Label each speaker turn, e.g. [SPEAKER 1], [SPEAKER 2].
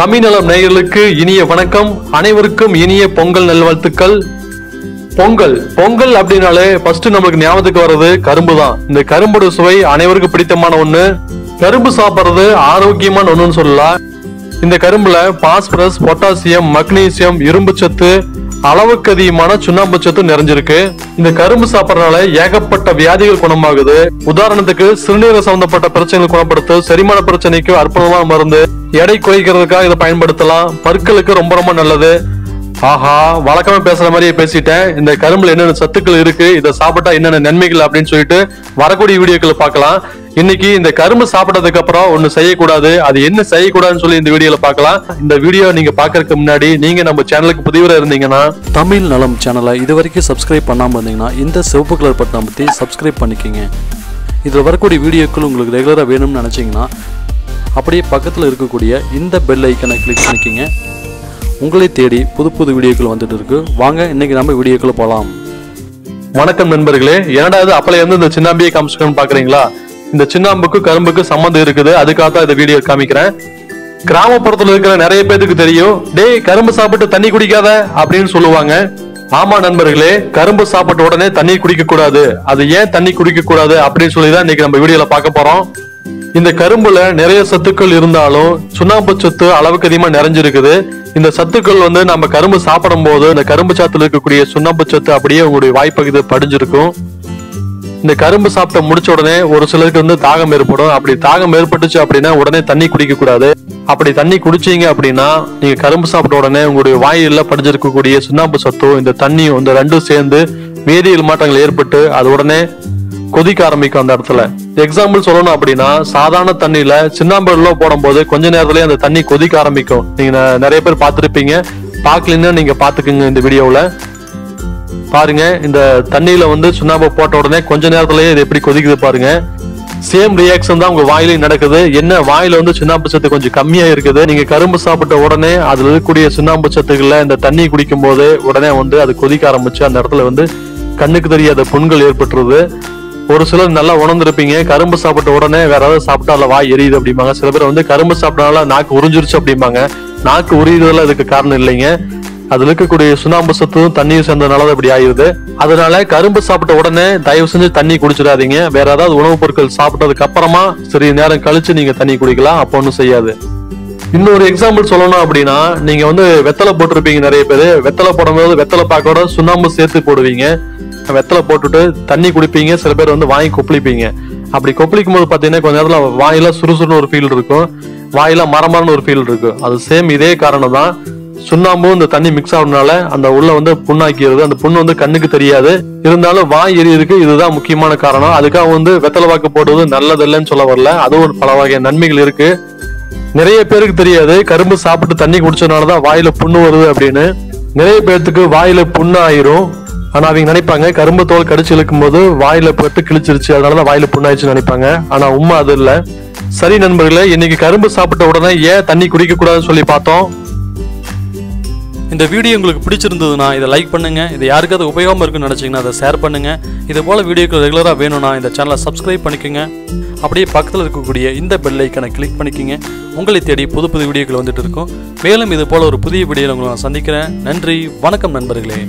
[SPEAKER 1] தமிழ்நலம் நேயர்களுக்கு இனிய வணக்கம். அனைவருக்கும் இனிய பொங்கல் நல்வாழ்த்துக்கள். பொங்கல் பொங்கல் அப்படின்னாலே ஃபர்ஸ்ட் நம்மளுக்கு ஞாபகத்துக்கு வர்றது கரும்பு தான் இந்த கரும்போட சுவை அனைவருக்கும் பிடித்தமான ஒண்ணு. கரும்பு சாப்பிடுறது ஆரோக்கியமான ஒண்ணுன்னு சொல்லலாம். இந்த கரும்புல பாஸ்பரஸ் பொட்டாசியம் மக்னீசியம் இரும்பு சத்து அளவுக்கு அதிகமான சுண்ணாம்பு சத்து நிறைஞ்சிருக்கு. இந்த கரும்பு சாப்பிடறதுனால ஏகப்பட்ட வியாதிகள் குணமாகுது. உதாரணத்துக்கு சிறுநீரக சம்பந்தப்பட்ட பிரச்சனைகள் குணப்படுத்து செரிமான பிரச்சனைக்கு அற்புதமான மருந்து எடை குறைக்கிறதுக்காக இதை பயன்படுத்தலாம். பற்களுக்கு ரொம்ப ரொம்ப நல்லது. ஆஹா வழக்கமா பேசுற மாதிரியே பேசிட்டேன். இந்த கரும்புல என்னென்ன சத்துக்கள் இருக்கு இதை சாப்பிட்டா என்னென்ன நன்மைகள் அப்படின்னு சொல்லிட்டு வரக்கூடிய வீடியோக்களை பார்க்கலாம். இன்னைக்கு இந்த கரும்பு சாப்பிட்டதுக்கு அப்புறம் ஒண்ணு செய்யக்கூடாது. அது என்ன செய்யக்கூடாதுன்னு சொல்லி இந்த வீடியோல பார்க்கலாம். இந்த வீடியோ நீங்க பாக்குறதுக்கு முன்னாடி நீங்க நம்ம சேனலுக்கு புதியவரா இருந்தீங்கன்னா
[SPEAKER 2] தமிழ் நலம் சேனலை இது வரைக்கும் சப்ஸ்கிரைப் பண்ணாமல் இருந்தீங்கன்னா இந்த சிவப்பு கலர் பட்டன் பற்றி சப்ஸ்கிரைப் பண்ணிக்கோங்க. இதில் வரக்கூடிய வீடியோக்கள் உங்களுக்கு ரெகுலராக வேணும்னு நினச்சிங்கன்னா அப்படியே பக்கத்தில் இருக்கக்கூடிய இந்த பெல் ஐக்கனை கிளிக் பண்ணிக்கோங்க. உங்களை தேடி புது புது வீடியோக்கள் வந்துட்டு இருக்கு. வாங்க இன்னைக்கு நம்ம வீடியோக்குள்ள போகலாம்
[SPEAKER 1] வணக்கம் நண்பர்களே. என்னடா இது அப்பல இருந்து இந்த சின்னாம்பியை காமிச்சுக்கணும்னு பாக்குறீங்களா? இந்த சின்னாம்புக்கு கரும்புக்கு சம்மந்தம் இருக்குது. அதுக்காக தான் இந்த வீடியோ காமிக்கிறேன். கிராமப்புறத்துல இருக்கிற நிறைய பேருக்கு தெரியும். டேய் கரும்பு சாப்பிட்டு தண்ணி குடிக்காத அப்படின்னு சொல்லுவாங்க. ஆமா நண்பர்களே கரும்பு சாப்பிட்ட உடனே தண்ணி குடிக்க கூடாது அது ஏன் தண்ணி குடிக்க கூடாது அப்படின்னு சொல்லி தான் இன்னைக்கு நம்ம வீடியோல பார்க்க போறோம். இந்த கரும்புல நிறைய சத்துக்கள் இருந்தாலும் சுண்ணாம்பு சத்து அளவுக்கு அதிகமா நிறைஞ்சிருக்குது. இந்த சத்துக்கள் வந்து நம்ம கரும்பு சாப்பிடும் போது இந்த கரும்பு சாத்துல இருக்கக்கூடிய சுண்ணாம்பு சத்து அப்படியே உங்களுடைய வாய்ப்பகுதி படிஞ்சிருக்கும். இந்த கரும்பு சாப்பிட்ட முடிச்ச உடனே ஒரு சிலருக்கு வந்து தாகம் ஏற்படும். அப்படி தாகம் ஏற்பட்டுச்சு அப்படின்னா உடனே தண்ணி குடிக்க கூடாது. அப்படி தண்ணி குடிச்சீங்க அப்படின்னா நீங்க கரும்பு சாப்பிட்ட உடனே உங்களுடைய வாயில படிஞ்சிருக்கக்கூடிய சுண்ணாம்பு சத்தும் இந்த தண்ணியும் இந்த ரெண்டும் சேர்ந்து வேதியியல் மாற்றங்கள் ஏற்பட்டு அது உடனே கொதிக்க ஆரம்பிக்கும் அந்த இடத்துல. எக்ஸாம்பிள் சொல்லணும் அப்படின்னா சாதாரண தண்ணியில சின்னாம்பு போடும் போடும்போது கொஞ்ச நேரத்துலயே அந்த தண்ணி கொதிக்க ஆரம்பிக்கும். நீங்க நிறைய பேர் பார்த்துருப்பீங்க. பார்க்கலன்னா நீங்க பாத்துக்குங்க இந்த வீடியோவில் பாருங்க இந்த தண்ணியில வந்து சுண்ணாம்பு போட்ட உடனே கொஞ்ச நேரத்திலேயே இது எப்படி கொதிக்குது பாருங்க. சேம் ரியாக்ஷன் தான் உங்க வாயிலையும் நடக்குது. என்ன வாயில வந்து சுண்ணாம்பு சத்து கொஞ்சம் கம்மியா இருக்குது. நீங்க கரும்பு சாப்பிட்ட உடனே அதுல இருக்கக்கூடிய சுண்ணாம்பு சத்துக்கள்ல இந்த தண்ணி குடிக்கும் போது உடனே வந்து அது கொதிக்க ஆரம்பிச்சு அந்த இடத்துல வந்து கண்ணுக்கு தெரியாத புண்கள் ஏற்பட்டுருது. ஒரு சிலர் நல்லா உணர்ந்திருப்பீங்க கரும்பு சாப்பிட்ட உடனே வேற ஏதாவது சாப்பிட்டா அதுல வாய் எரியுது அப்படிம்பாங்க. சில பேர் வந்து கரும்பு சாப்பிட்டனால நாக்கு உறிஞ்சிருச்சு அப்படிம்பாங்க. நாக்கு உரியுறதுல இதுக்கு காரணம் இல்லைங்க. அதுல இருக்கக்கூடிய சுண்ணாம்பு சத்தும் தண்ணியும் சேர்ந்ததுனால தான் இப்படி ஆயிருது. அதனால கரும்பு சாப்பிட்ட உடனே தயவு செஞ்சு தண்ணி குடிச்சிடாதீங்க. வேற ஏதாவது உணவுப் பொருட்கள் சாப்பிட்டதுக்கு அப்புறமா சரி நேரம் கழிச்சு நீங்க தண்ணி குடிக்கலாம். அப்போ ஒன்றும் செய்யாது. இன்னொரு எக்ஸாம்பிள் சொல்லணும் அப்படின்னா நீங்க வந்து வெத்தலை போட்டிருப்பீங்க நிறைய பேர். வெத்தலை போடும்போது வெத்தலை பாக்கோட சுண்ணாம்பு சேர்த்து போடுவீங்க. வெத்தலை போட்டுட்டு தண்ணி குடிப்பீங்க. சில பேர் வந்து வாங்கி கொப்பளிப்பீங்க. அப்படி கொப்பளிக்கும் போது பாத்தீங்கன்னா கொஞ்ச நேரத்துல வாயில சுறுசுறுன்னு ஒரு ஃபீல் இருக்கும். வாயில மரமரன்னு ஒரு ஃபீல் இருக்கும். அது சேம் இதே காரணம் தான் சுண்ணாம்பும் இந்த தண்ணி மிக்ஸ் ஆகுறதுனால அந்த உள்ள வந்து புண்ணாக்கிறது. அந்த புண்ணு வந்து கண்ணுக்கு தெரியாது. இருந்தாலும் வாய் எரியதுக்கு இதுதான் முக்கியமான காரணம். அதுக்காக வந்து வெத்தலை வாக்கு போடுவது நல்லதில்லைன்னு சொல்ல வரல. அதுவும் ஒரு பல வகை நன்மைகள் இருக்கு. நிறைய பேருக்கு தெரியாது. கரும்பு சாப்பிட்டு தண்ணி குடிச்சதுனாலதான் வாயில புண்ணு வருது அப்படின்னு. நிறைய பேர்த்துக்கு வாயில புண்ணு ஆயிரும் ஆனா அவங்க நினைப்பாங்க கரும்பு தோல் கடிச்சு இழுக்கும் போது வாயில போட்டு கிழிச்சிருச்சு. அதனாலதான் வாயில புண்ணாயிடுச்சுன்னு நினைப்பாங்க. ஆனா உண்மை அது இல்லை. சரி நண்பர்களே இன்னைக்கு கரும்பு சாப்பிட்ட உடனே ஏன் தண்ணி குடிக்க கூடாதுன்னு சொல்லி பார்த்தோம்.
[SPEAKER 2] இந்த வீடியோ உங்களுக்கு பிடிச்சிருந்ததுன்னா இதை லைக் பண்ணுங்கள் இது யாருக்காவது உபயோகமாக இருக்குன்னு நினச்சிங்கன்னா அதை ஷேர் பண்ணுங்க. இது போல் வீடியோக்கள் ரெகுலராக வேணும்னா இந்த சேனலை சப்ஸ்கிரைப் பண்ணிக்கோங்க. அப்படியே பக்கத்தில் இருக்கக்கூடிய இந்த பெல் ஐக்கனை கிளிக் பண்ணிக்கோங்க. உங்களை தேடி புது புது வீடியோக்கள் வந்துட்டு இருக்கும். மேலும் இது போல் ஒரு புதிய வீடியோவில் உங்களை நான் சந்திக்கிறேன். நன்றி வணக்கம் நண்பர்களே.